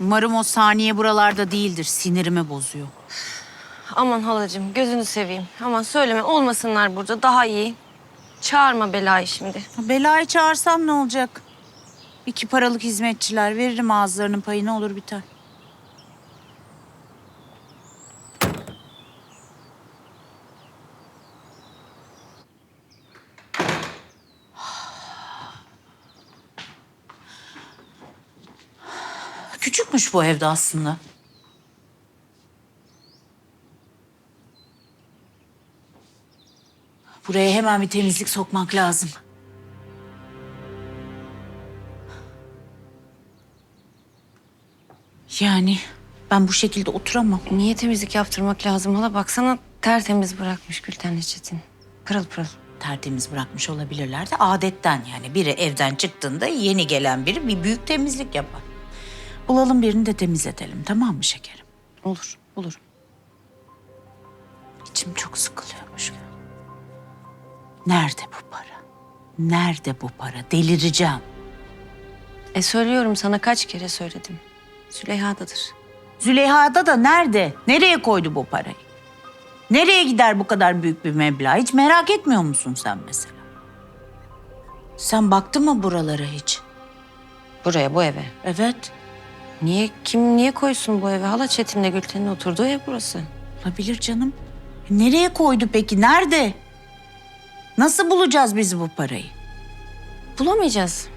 Umarım o saniye buralarda değildir. Sinirimi bozuyor. Aman halacığım gözünü seveyim. Aman söyleme olmasınlar burada daha iyi. Çağırma belayı şimdi. Belayı çağırsam ne olacak? İki paralık hizmetçiler veririm ağızlarının payını olur biter. Küçükmüş bu evde aslında. Buraya hemen bir temizlik sokmak lazım. Yani ben bu şekilde oturamam. Niye temizlik yaptırmak lazım hala? Baksana tertemiz bırakmış Gülten Çetin. Pırıl pırıl. Tertemiz bırakmış olabilirler de adetten yani. Biri evden çıktığında yeni gelen biri bir büyük temizlik yapar. Bulalım birini de temizletelim tamam mı şekerim? Olur, olur. İçim çok sıkılıyormuş. Nerede bu para? Nerede bu para? Delireceğim. E söylüyorum sana kaç kere söyledim. Züleyha'dadır. Züleyha'da da nerede? Nereye koydu bu parayı? Nereye gider bu kadar büyük bir meblağ? Hiç merak etmiyor musun sen mesela? Sen baktın mı buralara hiç? Buraya, bu eve. Evet. Niye, kim niye koysun bu eve? Hala Çetin'le Gülten'in oturduğu ev burası. Olabilir canım. Nereye koydu peki? Nerede? Nasıl bulacağız biz bu parayı? Bulamayacağız.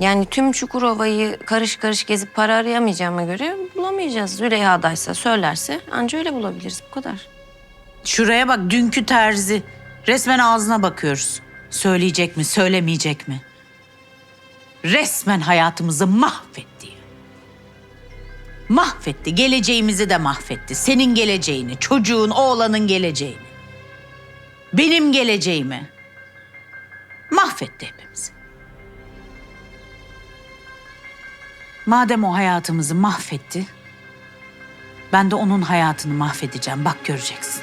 Yani tüm Çukurova'yı karış karış gezip para arayamayacağıma göre bulamayacağız. Züleyha'daysa söylerse anca öyle bulabiliriz bu kadar. Şuraya bak dünkü terzi. Resmen ağzına bakıyoruz. Söyleyecek mi, söylemeyecek mi? Resmen hayatımızı mahvetti. Mahvetti. Geleceğimizi de mahvetti. Senin geleceğini, çocuğun, oğlanın geleceğini. Benim geleceğimi. Mahvetti hepimizi. Madem o hayatımızı mahvetti, ben de onun hayatını mahvedeceğim. Bak göreceksin.